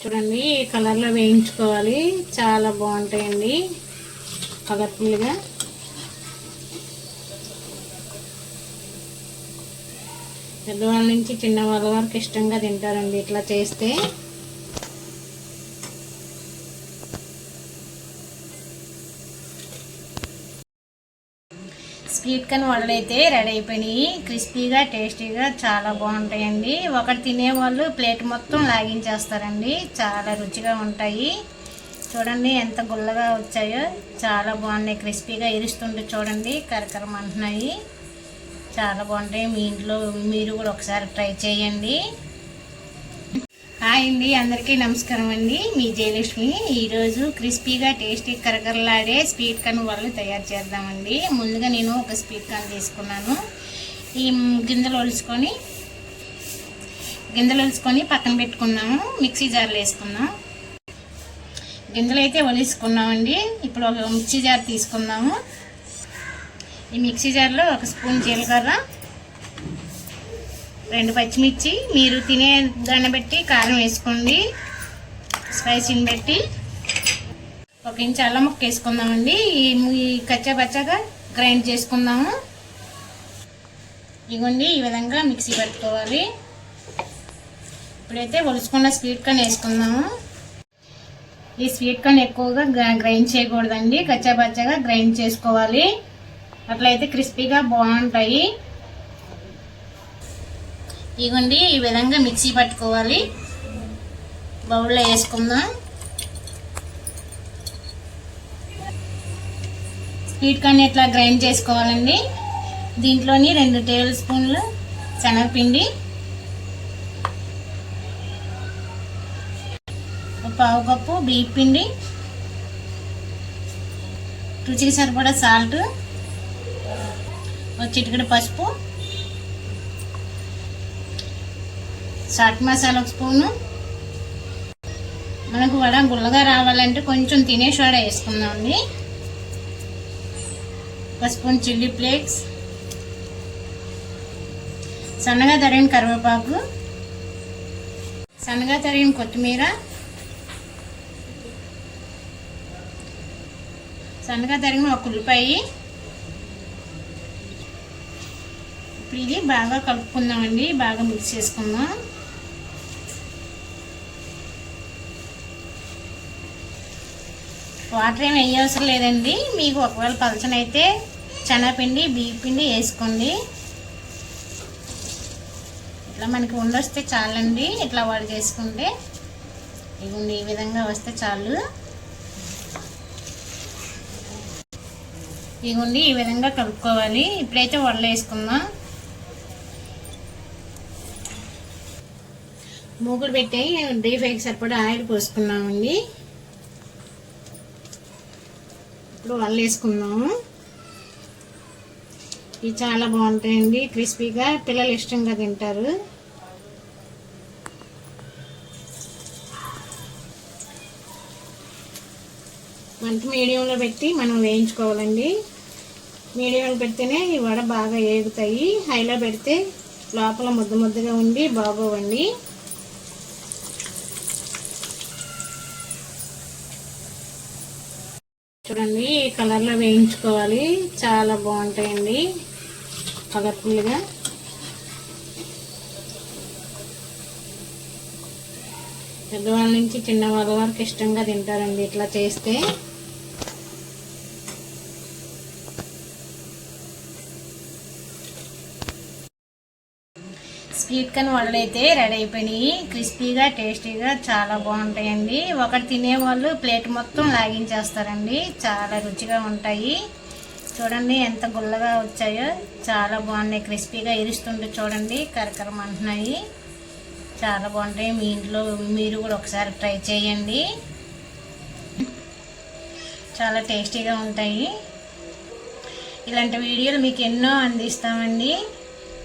చూడండి ఈ కలర్లో వేయించుకోవాలి. చాలా బాగుంటాయండి. కలర్ఫుల్గా. పెద్దవాళ్ళ నుంచి చిన్నవాళ్ళ వరకు ఇష్టంగా తింటారండి ఇట్లా చేస్తే. స్వీట్ కానీ వడలు అయితే రెడీ అయిపోయినాయి. క్రిస్పీగా టేస్టీగా చాలా బాగుంటాయండి. ఒకటి తినేవాళ్ళు ప్లేట్ మొత్తం లాగించేస్తారండి. చాలా రుచిగా ఉంటాయి. చూడండి ఎంత గుల్లగా వచ్చాయో. చాలా బాగున్నాయి. క్రిస్పీగా ఇరుస్తుంటే చూడండి. కరకరం అంటున్నాయి. చాలా బాగుంటాయి. మీ ఇంట్లో మీరు కూడా ఒకసారి ట్రై చేయండి. హాయ్ అండి అందరికీ నమస్కారం అండి. మీ జయలక్ష్మి. ఈరోజు క్రిస్పీగా టేస్టీ కరకరలాడే స్వీట్ కార్న్ వాళ్ళు తయారు చేద్దామండి. ముందుగా నేను ఒక స్వీట్ కార్న్ తీసుకున్నాను. ఈ గింజలు ఒలుచుకొని గింజలు ఒలుచుకొని పక్కన పెట్టుకున్నాము. మిక్సీ జార్లో వేసుకుందాం. గింజలు అయితే ఒలుసుకున్నామండి. ఇప్పుడు ఒక మిక్సీ జార్ తీసుకుందాము. ఈ మిక్సీ జార్లో ఒక స్పూన్ జీలకర్ర రెండు పచ్చిమిర్చి మీరు తినే దాన్ని బట్టి కారం వేసుకోండి. స్పైసీని బట్టి. ఒక ఇంచు అల్లం ముక్క వేసుకుందామండి. ఈ ఈ కచ్చా పచ్చగా గ్రైండ్ చేసుకుందాము. ఇగోండి ఈ విధంగా మిక్సీ పట్టుకోవాలి. ఇప్పుడైతే ఒలుచుకున్న స్వీట్ కార్న్ వేసుకుందాము. ఈ స్వీట్ కార్న్ ఎక్కువగా గ్రైండ్ చేయకూడదండి. కచ్చా పచ్చగా గ్రైండ్ చేసుకోవాలి. అట్లయితే క్రిస్పీగా బాగుంటాయి. ఇగోండి ఈ విధంగా మిక్సీ పట్టుకోవాలి. బౌల్లో వేసుకుందాం. స్వీట్ కార్న్ ఇట్లా గ్రైండ్ చేసుకోవాలండి? దీంట్లోని రెండు టేబుల్ స్పూన్లు శనగపిండి పావు కప్పు బీప్ పిండి రుచికి సరిపడా సాల్ట్ ఒక పసుపు చాట్ మసాలా ఒక స్పూను. మనకు వడ గుల్లగా రావాలంటే కొంచెం తినేసి వడ వేసుకుందామండి ఒక స్పూన్ చిల్లీ ఫ్లేక్స్ సన్నగా తరిగిన కరివేపాకు. సన్నగా తరిగిన కొత్తిమీర. సన్నగా తరిగిన ఒక ఉల్లిపాయ. ఇప్పుడు ఇది బాగా కలుపుకుందామండి బాగా మిక్స్ చేసుకుందాం. వాటర్ ఏమి వేయవసరం లేదండి. మీకు ఒకవేళ పలచనైతే శనగపిండి బియ్యపిండి వేసుకోండి. ఇట్లా మనకి ఉండొస్తే చాలండి. ఇట్లా వాడు చేసుకుంటే ఇవ్వండి ఈ విధంగా వస్తే చాలు. ఇవ్వండి ఈ విధంగా కలుపుకోవాలి. ఇప్పుడైతే వడలు వేసుకుందాం. మూగుడు పెట్టి డీ ఫ్రైకి సరిపడా ఆయిల్ పోసుకున్నామండి. ఇప్పుడు వడలు వేసుకుందాము ఇవి చాలా బాగుంటాయండి క్రిస్పీగా. పిల్లలు ఇష్టంగా తింటారు. మంట మీడియంలో పెట్టి మనం వేయించుకోవాలండి. మీడియంలో పెడితేనే ఈ వడ బాగా ఏగుతాయి. హైలో పెడితే లోపల ముద్ద ముద్దగా ఉండి బాగోవండి. చూడండి ఈ కలర్లో వేయించుకోవాలి. చాలా బాగుంటాయండి. కలర్ఫుల్గా పెద్దవాళ్ళ నుంచి చిన్నవాళ్ళ వరకు ఇష్టంగా తింటారండి ఇట్లా చేస్తే. స్వీట్ కార్న్ వడలు అయితే రెడీ అయిపోయినాయి. క్రిస్పీగా టేస్టీగా చాలా బాగుంటాయండి. ఒకటి తినేవాళ్ళు ప్లేట్ మొత్తం లాగించేస్తారండి. చాలా రుచిగా ఉంటాయి. చూడండి ఎంత గుల్లగా వచ్చాయో. చాలా బాగున్నాయి. క్రిస్పీగా ఇరుస్తుంటే చూడండి. కరకరం అంటున్నాయి చాలా బాగుంటాయి. మీ ఇంట్లో మీరు కూడా ఒకసారి ట్రై చేయండి. చాలా టేస్టీగా ఉంటాయి. ఇలాంటి వీడియోలు మీకు ఎన్నో అందిస్తామండి.